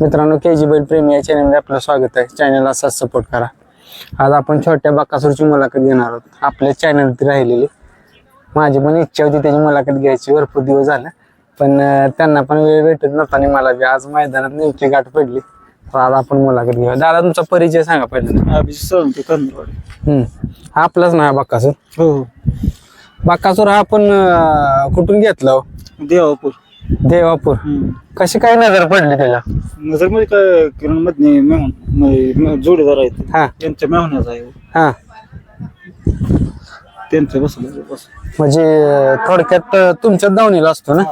मित्रांनो के जी बैल प्रेमी या चॅनलमध्ये आपलं स्वागत आहे. चॅनलला असाच सपोर्ट करा. आज आपण छोट्या बाकासूरची मुलाखत घेणार आहोत. आपल्या चॅनलवरती राहिलेली. माझी पण इच्छा होती त्याची मुलाखत घ्यायची. भरपूर दिवस झाला. पण त्यांना पण वेळ भेटत नव्हता आणि मला बी आज मैदानात नेमकी गाठ पडली. तर आज आपण मुलाखत घेऊया. दादा तुमचा परिचय सांगा. हा आपलाच ना हा बाकासूर. हो. बाकासूर हा आपण कुठून घेतला हो? देवापूर. देवापूर. कशी काय नजर पडली त्याला? नजरमध्ये काय किरण मधने मेहून जोडीदार आहेत. हा. त्यांच्या मेहण्याचा आहे. हा. त्यांचं बसलं बस. म्हणजे थोडक्यात तुमच्याच दावणीला असतो ना.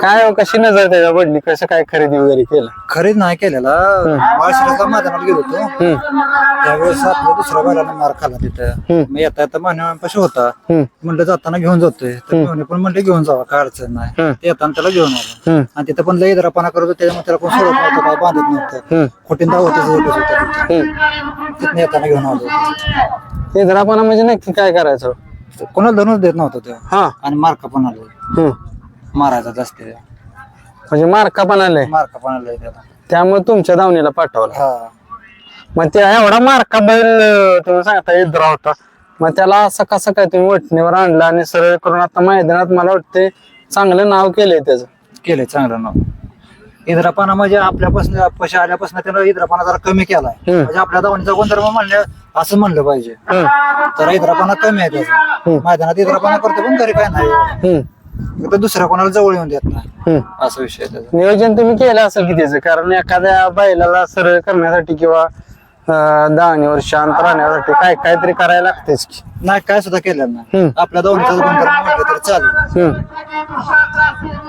काय हो, कशी नजर त्याच्या पडली कसं काय खरेदी वगैरे केलं? खरेदी नाही केलेला. माळशिराचा मैदानात गेलो होतो. हम्म, त्यावेळेस आपल्या दुसऱ्या बैलानं मार खाला तिथं. येता येता मान्यवांपाशी होता. हम्म, म्हणलं जाताना घेऊन जातोय. तर पण म्हणले घेऊन जावा काय अडचण नाही. ते येताना त्याला घेऊन आलो. हम्म, आणि तिथं पण लई दरापणा करत होतो. त्याच्यामुळे त्याला कोण सोडत नव्हतं काय बांधत नव्हतं. एकच होतं हम्म. तिथनं येताना घेऊन आलो. ते जर म्हणजे नक्की काय करायचं? कोणाला धनुच देत नव्हतं तेव्हा हा. आणि मार्क पण आले. हम्म. मारायचा जास्त म्हणजे मार्का पण आले. मार्क पण आले त्याला. त्यामुळे तुमच्या दावणीला पाठवला. हा. मग त्या एवढा मार्का बैल अं, तुम्ही सांगता इद्रा होता. मग त्याला असं कसं काय तुम्ही वटणीवर आणला आणि सरळ करून आता मैदानात मला वाटते चांगलं नाव केलंय त्याचं. केलंय चांगलं नाव. इंद्रापाना म्हणजे आपल्यापासून पैसे आल्यापासून त्यानं इंद्रापाना जरा कमी केलाय. म्हणजे आपल्या दावणीचा गुणधर्म म्हणलं असं म्हणलं पाहिजे. तर इंद्रापाना कमी आहे त्याचा. मैदानात इंद्रापाना करतो पण घरी काय नाही. फक्त दुसऱ्या कोणाला जवळ येऊन देत नाही. हम्म. असा विषय आहे त्याचा. नियोजन तुम्ही केलं असेल की त्याचं? कारण एखाद्या बैलाला सरळ करण्यासाठी किंवा दावणीवर शांत राहण्यासाठी काय काहीतरी करायला लागतेच की. नाही काय सुद्धा नाही. हम्म. आपल्या गुणधर्म म्हटलं तर चालेल. हम्म.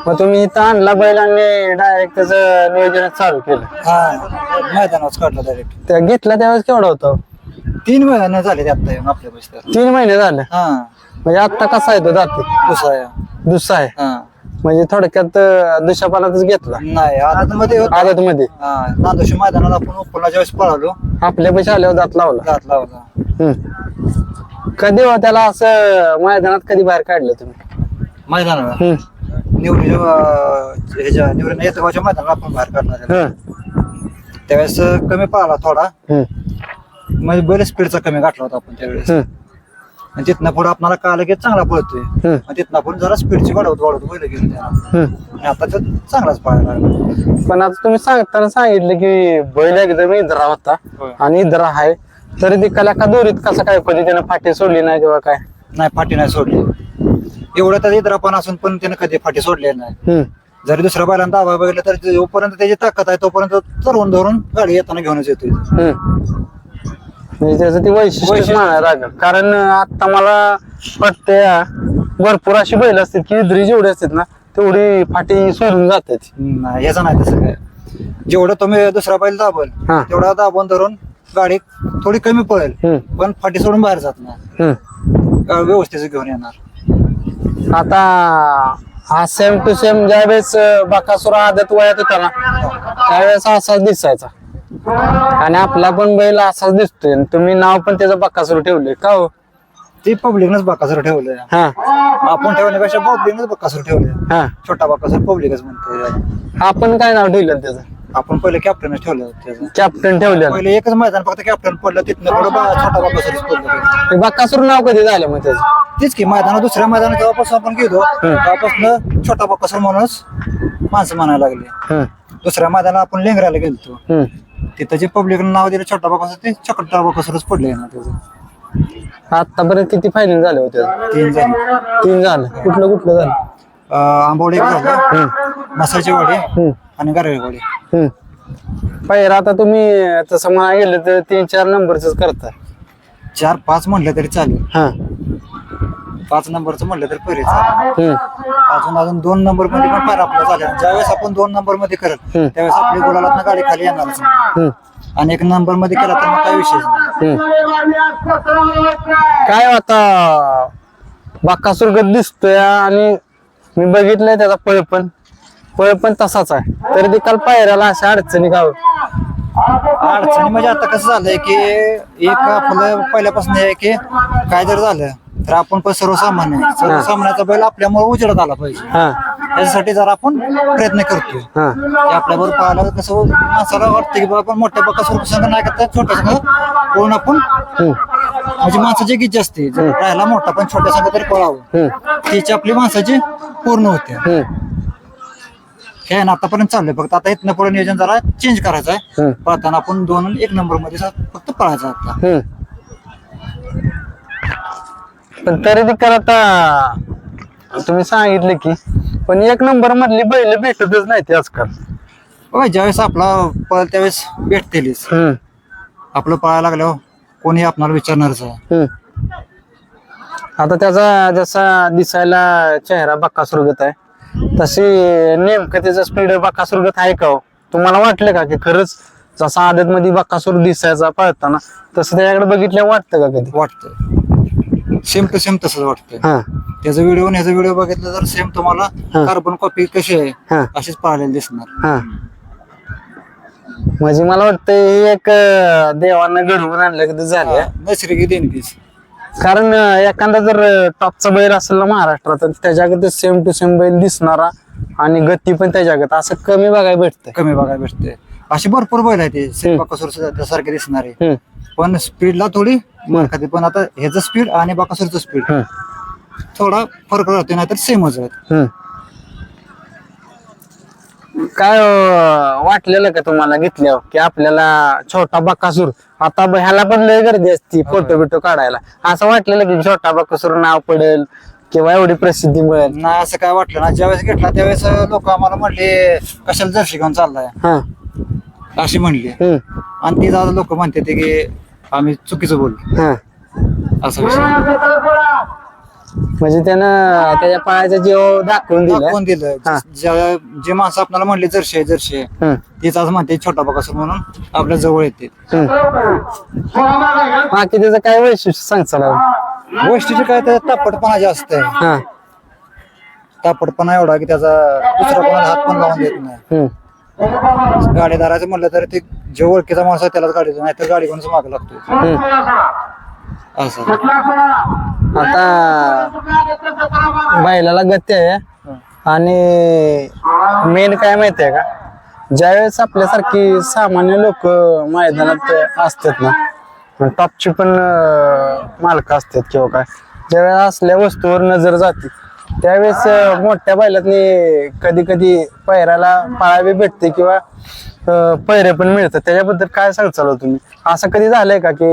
मग तुम्ही इथं आणला बैल आणि डायरेक्ट त्याचं नियोजन चालू केलं. हा मैदानावर काढला डायरेक्ट त्या घेतला त्यावेळेस केवढा होता? तीन महिने झाले ते आता येऊन आपल्या पैसे तीन महिने झाले? हा. म्हणजे आता कसा आहे तो दाते दुसरा आहे. दुसरा आहे. हा. म्हणजे थोडक्यात अं, दुशापालातच घेतला नाही आदत मध्ये. आदत मध्ये नांदोशी मैदानात आपण उपला वेळेस पळालो आपल्या पैसे आल्यावर दात लावला दात लावला हम्म. कधी हो त्याला असं मैदानात कधी बाहेर काढलं तुम्ही मैदानाला हम्म. निवडी ह्याच्या निवडी येतगावच्या मैदानाला आपण बाहेर काढणार आहे. त्यावेळेस कमी पळाला थोडा हम्म. म्हणजे बैल स्पीडचा कमी गाठला होता आपण त्यावेळेस हम्म. आणि तिथनं पुढे आपल्याला कळालं की चांगला पळतोय. आणि तिथनं आपण जरा स्पीडची वाढवत वाढवत बैल गेलो त्याला. आणि आता तो चांगलाच पळायला लागला. पण आता तुम्ही सांगताना सांगितलं की बैल एकदम इद्रा होता होय. आणि इद्रा आहे तरी ती कला का दोरीत कसं काय कधी त्यानं फाटी सोडली नाही किंवा काय नाही फाटी नाही सोडली एवढं तर इद्रापण असून पण त्यानं कधी फाटी सोडलेली नाही हम्म. जरी दुसऱ्या बैलांना दाबा बघितलं तर जोपर्यंत त्याची ताकद आहे तोपर्यंत चढवून धरून गाडी येताना घेऊनच येतोय हम्म. म्हणजे त्याचं ती वैशिष्ट्य वैशिष्ट्य. म्हणायला लागेल कारण आता मला वाटतं भरपूर अशी बैल असतात की इद्री जेवढी असतात ना तेवढी फाटी सोडून जातात नाही ह्याचं नाही तसं काय जेवढं तुम्ही दुसरा बैल दाबल हा. तेवढा दाबून धरून गाडी थोडी कमी पळेल हम्म. पण फाटी सोडून बाहेर जात नाही हम्म. गाडी व्यवस्थित घेऊन येणार आता हा सेम टू सेम ज्यावेळेस अं, बकासुरा आदत वयात होता ना त्यावेळेस असाच दिसायचा आणि आपला पण बैल असाच दिसतोय. आणि तुम्ही नाव पण त्याचं बकासूर ठेवले का हो? ते पब्लिकनच बकासूर ठेवलंय. हा. आपण ठेवण्यापेक्षा पब्लिकनच बकासूर ठेवलंय. हा. छोटा बकासूर पब्लिकच म्हणतोय. त्याला. आपण काय नाव ठेवलं त्याचं? आपण पहिले कॅप्टनच ठेवलं त्याचं. कॅप्टन ठेवलेलं. पहिले एकच मैदान फक्त कॅप्टन पडलं तिथनं पुढं बा- छोटा बकासूरच पडलं. ते बकासूर नाव कधी झालं मग त्याचं? तेच की मैदानात दुसऱ्या मैदानात जेव्हापासून आपण गेलो तेव्हापासून छोटा बकासूर म्हणूनच माणसं म्हणायला लागली. हम्म. दुसऱ्या मैदानात आपण लेंगराला गेलतो. हम्म. तिथं जे पब्लिक नाव दिलं छोटा बकासूर ते छोटा बकासूरच पडले ना त्याचं. आतापर्यंत किती फायनल झाले होते? तीन झाले. तीन झालं. कुठलं कुठलं झालं? अं, आंबवडे एक झालं. मसाची वाडी हम्म. आणि गारळेवाडी हम्म. पहिला आता तुम्ही तसं म्हणा गेलं तर तीन चार नंबरच करता चार पाच म्हणलं तरी चालेल. हा. पाच नंबरचं म्हणलं तरी हम्म. अजून अजून दोन नंबरमध्ये पण पार आपलं झालं ज्यावेळेस आपण दोन नंबरमध्ये करत. त्यावेळेस आपली गुलालात गाडी खाली येणारच नाही. आणि एक नंबरमध्ये केला तर मग काय विषय. काय हो आता बाकासुरगत दिसतोय आणि मी बघितलंय त्याचा पळ पण पळ पण तसाच आहे तरी ते काल पायऱ्याला अशा अडचणी हो? अडचणी म्हणजे आता कसं झालंय की एक आपलं पहिल्यापासून आहे की काय जर झालं तर आपण पण सर्वसामान्य आहे. सर्वसामान्याचा बैल आपल्यामुळे उजेडात आला पाहिजे. हा. याच्यासाठी जरा आपण प्रयत्न करतोय. हा. की आपल्या बरोबर पाहायला कसं माणसाला वाटतं की बाबा आपण मोठ्या बकासूर संघ नाही करता छोट्या संघ पळून आपण म्हणजे माणसाची इच्छा असते. जर राहिला मोठा पण छोट्या संघ तरी पळावं. हम्म. त्याची आपली माणसाची पूर्ण होते. हम्म. हे ना आतापर्यंत चाललंय. फक्त आता इथनं पुढे नियोजन जरा चेंज करायचं आहे हम्म. पळताना आपण दोन आणि एक नंबरमध्ये सा- फक्त पळायचं आता. हम्म. पण तरी ती. करता तुम्ही सांगितलं की. पण एक नंबर मधली बैल भेटतच नाही ते आजकाल. बघा ज्यावेळेस आपला पळ त्यावेळेस भेटतेलीच. हम्म, आपलं पळायला लागल्यावर कोणी आपणाला विचारणारच. आहे हम्म. आता त्याचा जसा दिसायला चेहरा बक्कासुरगत आहे तशी नेमकं त्याचं स्पीड बक्कासुरगत आहे का हो? तुम्हाला वाटलं का की खरंच जसा आदत मध्ये बक्कासूर दिसायचा पळताना तसं त्याच्याकडे बघितलं वाटतं का कधी? वाटतंय सेम टू सेम तसंच वाटतंय. हा. त्याचा व्हिडिओ आणि ह्याचा व्हिडिओ बघितला तर सेम तुम्हाला हा. कार्बन कॉपी कशी आहे हा. अशीच पाळलेली दिसणार. हा. म्हणजे मला वाटतं हे एक अं, देवानं घडवून आणलं कधी झालं. नैसर्गिक देणगीच. कारण अं, एखादा जर अं, टॉपचा बैल असेल ना महाराष्ट्रात तर त्याच्याकडे सेम टू सेम बैल दिसणारा आणि गती पण त्याच्याकडे असं कमी बघायला भेटतंय. कमी बघायला भेटते अशी भरपूर बैल आहे ते. बाकासूर सारखे दिसणारे. हम्म, पण स्पीडला थोडी मार खाते पण आता ह्याचं स्पीड आणि बाकासूरचं स्पीड थोडा फरक राहतो नाही तर सेमच आहे हम्म. काय अं, वाटलेलं का तुम्हाला घेतल्यावर? की आपल्याला छोटा बकासूर आता ब- ह्याला पण लय गर्दी असती फोटो बिटो काढायला. असं वाटलेलं की छोटा बकासूर नाव पडेल किंवा एवढी प्रसिद्धी मिळेल? नाही असं काय वाटलं ना ज्यावेळेस घेतला त्यावेळेस लोक आम्हाला म्हणले कशाला जर्शी घेऊन चाललाय? हा. अशी म्हणली. हम्म, आणि ती जादा लोक म्हणते ते की आम्ही चुकीचं बोललो. हा. असा विषय. म्हणजे त्यानं त्याच्या पायाचा जीव दाखवून दिला. कोण दिलं. हा. ज्या- जे माणसं आपल्याला म्हणले जर्शी आहे जर्शी आहे हम्म, तीच आज म्हणते छोटा बकासूर म्हणून आपल्या जवळ येते. बाकी त्याचं काय वैशिष्ट्य सांग चला. गोष्टीचे काय तर तापटपणा जास्त आहे. हा. तापटपणा एवढा की त्याचा दुसरा कोणाला हात पण लावून देत नाही. हम्म, गाडीदाराचं म्हणलं तर ते जे ओळखीचा माणूस आहे त्यालाच गाडी नाही तर गाडी कोणाच माग लागतो असं. आता बैलाला गती आहे. आणि मेन काय माहितीये का? ज्यावेळेस आपल्यासारखी सामान्य लोक मैदानात असतात ना टॉपची पण मालक असतात किंवा काय ज्यावेळेस असल्या वस्तूवर नजर जाते. त्यावेळेस अं, मोठ्या बैलातनी कधी कधी पैराला पाळावी भेटते किंवा अं, पैरे पण मिळतात. त्याच्याबद्दल काय सांगचाल हो तुम्ही? असं कधी झालंय का की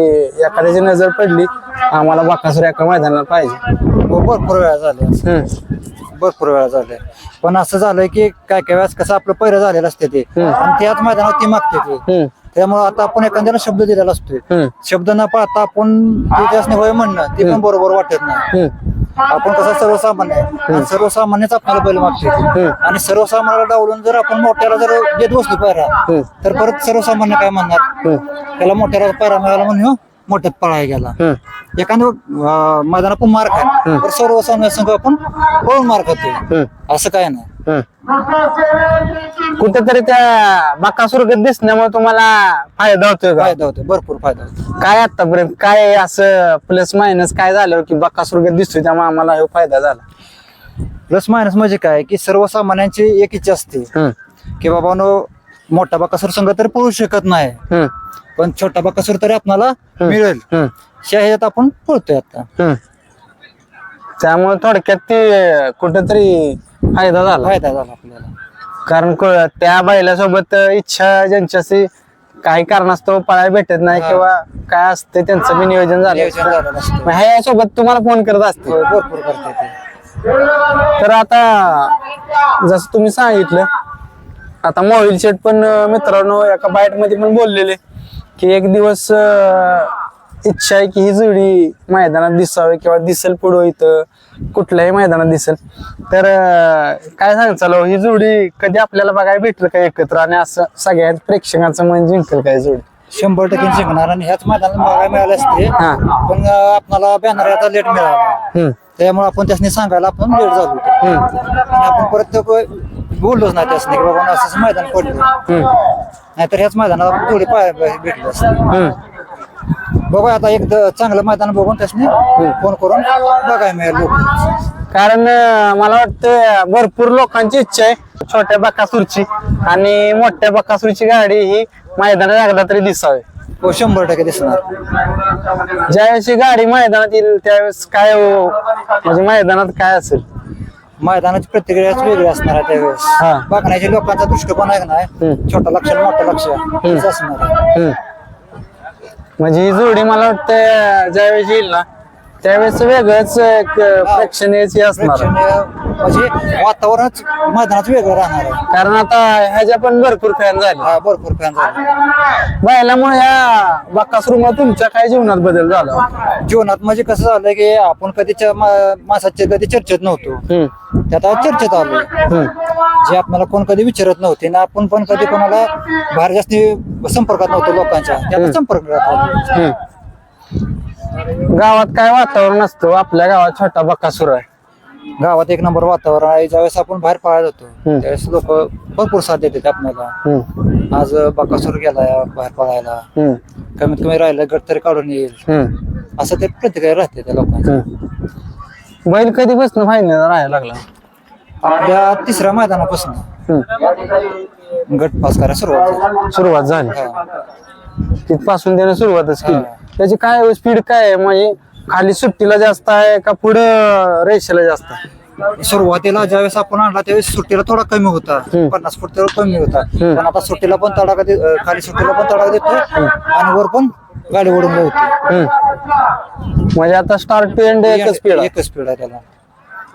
एखाद्याची नजर पडली आम्हाला बाकासुर एका मैदानाला पाहिजे? हो, भरपूर वेळा झाले. हम्म, भरपूर वेळा झाले. पण असं झालंय की काय काय वेळेस कसं आपलं पहिलं झालेलं असते ते. आणि त्याच मैदानात ती मागते ते. हम्म, त्यामुळे आता आपण एखाद्याला शब्द दिलेला असतोय. हम्म, शब्द न पाहता आपण त्यासने होय म्हणणं ते पण बरोबर वाटत नाही. हम्म, आपण कसं सर्वसामान्य आहे. आणि सर्वसामान्यच आपल्याला बैल मागते. आणि सर्वसामान्याला डावलून जर आपण मोठ्याला जर देत बसलो पायरा तर परत सर्वसामान्य काय म्हणणार? त्याला मोठ्याला पायरा मिळाला म्हणून मोठ्यात पळाय गेला. अं, मैदानात आपण मार खाय तर सर्वसामान्य संघ आपण पळून मार खातोय. हम्म, असं काय नाही. कुठेतरी त्या बाकासुर दिसण्यामुळे तुम्हाला फायदा होतोय का? फायदा होतो भरपूर फायदा होतो काय आतापर्यंत काय असं प्लस मायनस काय झालं की बाकासुर दिसतोय त्यामुळे आम्हाला हे फायदा झाला? प्लस मायनस म्हणजे काय? की सर्वसामान्यांची एक इच्छा असते. की बाबा मोठा बाकासूर संघ तर पळू शकत नाही. पण छोटा बाकासूर तरी आपल्याला मिळेल. ह्याच्यात आपण पळतोय आता. त्यामुळे थोडक्यात ते कुठेतरी फायदा झाला. फायदा झाला आपल्याला. कारण को- त्या बैलासोबत इच्छा ज्यांच्याशी काही कारणास्तव पळायला भेटत नाही हा. किंवा काय असते त्यांचं बी नियोजन झालं. नियोजन झालेलं असतं. मग ह्या सोबत तुम्हाला फोन करत असते होय, भरपूर करते ते. तर आता जसं तुम्ही सांगितलं आता मोबाईल शेट पण अं, मित्रांनो एका बाईटमध्ये पण बोललेले की एक दिवस अं, इच्छा आहे की ही जोडी मैदानात दिसावी किंवा दिसेल पुढं इथं कुठल्याही मैदानात दिसेल. तर काय सांगाल ही जोडी कधी आपल्याला बघायला भेटेल का एकत्र? आणि असं सगळ्यात प्रेक्षकांचं मन जिंकेल काय जोडी? शंभर टक्के जिंकणार आणि ह्याच मैदानात बघायला मिळाले असते. हा. पण आपल्याला बॅनर आता लेट मिळाला. त्यामुळे आपण त्यासनी सांगायला आपण लेट झालो आणि आपण परत बोललोच नाही त्यासनी की बाबा असंच मैदान पडलं. नाहीतर ह्याच मैदानात आपण थोडी पाय भेटले असते. बघूया आता एक द- चांगलं मैदान बघून त्यासनी फोन करून बघाय मिळेल लोक. कारण अं, मला वाटतं भरपूर लोकांची इच्छा आहे छोट्या बकासूरची. आणि मोठ्या बकासूरची गाडी ही मैदानात एकदा तरी दिसावी. हो शंभर टक्के दिसणार. ज्यावेळेस ही गाडी मैदानात येईल त्यावेळेस काय हो- म्हणजे मैदानात काय असेल? मैदानाची प्रतिक्रियाच वेगळी असणार आहे हा. त्यावेळेस बघण्याच्या लोकांचा दृष्टिकोन आहे ना हम्म. छोटा लक्ष मोठं लक्ष. हेच असणार आहे. हम्म. म्हणजे ही जोडी मला वाटतं ज्यावेळेस येईल ना त्यावेळेस वेगळंच एक प्रेक्षणीय असणार आहे. प्रेक्षणीय म्हणजे वातावरणच मैदानात वेगळं राहणार आहे कारण आता ह्याच्या पण भरपूर फॅन झाले हा भरपूर फॅन झाले बैलामुळे ह्या बकासूरमुळे तुमच्या काय जीवनात बदल झाला जीवनात म्हणजे कसं झालं की आपण कधी च- मा- माणसाच्या कधी चर्चेत नव्हतो हम्म. ते आता चर्चेत आलो हम्म. जे आपल्याला कोण कधी विचारत नव्हते ना आपण पण कधी कोणाला बाहेर जास्त संपर्कात नव्हतो लोकांच्या ते आता संपर्कात आलो. हम्म. गावात काय वातावरण असतं आपल्या गावात छोटा बकासूर आहे गावात एक नंबर वातावरण आहे ज्यावेळेस आपण बाहेर पळायला जातो हम्म. त्यावेळेस लोक भरपूर साथ देतात आपल्याला हम्म. आज बकासूर गेलाय बाहेर पळायला हम्म. कमीत कमी राहिलं गट तरी काढून येईल हम्म. असं ते प्रतिक्रिया राहते त्या हम्म. बैल कधीपासून फायनल राहायला लागला आपल्या तिसऱ्या मैदानापासून हम्म. गट पास करायला सुरुवात झाली. सुरुवात झाली हा. तिथपासून त्याने सुरुवातच केली हा. त्याची काय स्पीड काय आहे? म्हणजे खाली सुट्टीला जास्त आहे का पुढं रेषेला जास्त आहे? सुरुवातीला ज्यावेळेस आपण आणला त्यावेळेस सुट्टीला थोडा कमी होता. पन्नास फूट कमी होता. पण आता सुट्टीला पण तडाखा खाली सुट्टीला पण तडाखा देतो आणि वर पण गाडी ओढून हम्म. म्हणजे आता स्टार्ट टू एंड एकच स्पीड आहे. एकच स्पीड आहे त्याला.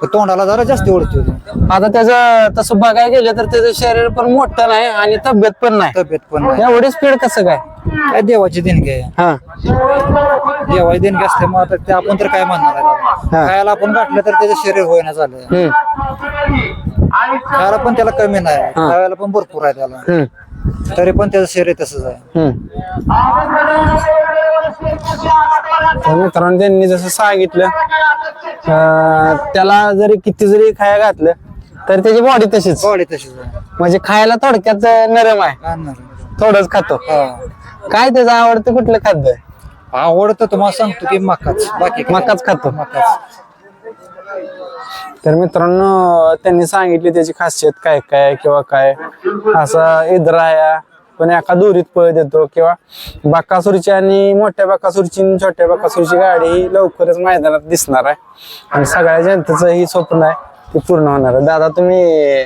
तोंडाला जरा जास्त ओढतो. आता त्याचं तसं बघायला गेलं तर त्याचं शरीर पण मोठं नाही आणि तब्येत पण नाही तब्येत पण नाही एवढी स्पीड कसं काय काय देवाची देणगी आहे हा देवाची देणगी असल्यामुळे आता ते आपण तर काय म्हणणार आहे त्याला? हा. खायला आपण गाठलं तर त्याचं शरीर होईना झालं हम्म. खायला पण त्याला कमी नाही खायला पण भरपूर आहे त्याला हम्म. तरी पण त्याचं शरीर तसंच आहे हम्म. तर मित्रांनो त्यांनी जसं सांगितलं त्याला जरी किती जरी खाया घातलं तर त्याची बॉडी तशीच. बॉडी तशीच म्हणजे खायला थोडक्यात नरम आहे. थोडंच खातो. काय त्याचं आवडतं कुठलं खाद्य? आवडतं तुम्हाला सांगतो की मकाच. बाकी? मकाच खातो. मकाच. तर मित्रांनो त्यांनी सांगितली त्याची खासियत काय काय किंवा काय? असा इद्राया पण एका दोरीत पळ देतो किंवा बाकासूरची आणि मोठ्या बाकासूरची आणि छोट्या बाकासुरीची गाडी ही लवकरच मैदानात दिसणार आहे. आणि सगळ्या जनतेचं ही स्वप्न आहे ते पूर्ण होणार आहे. दादा तुम्ही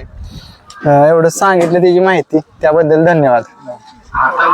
अं, एवढं सांगितलं त्याची माहिती. त्याबद्दल धन्यवाद.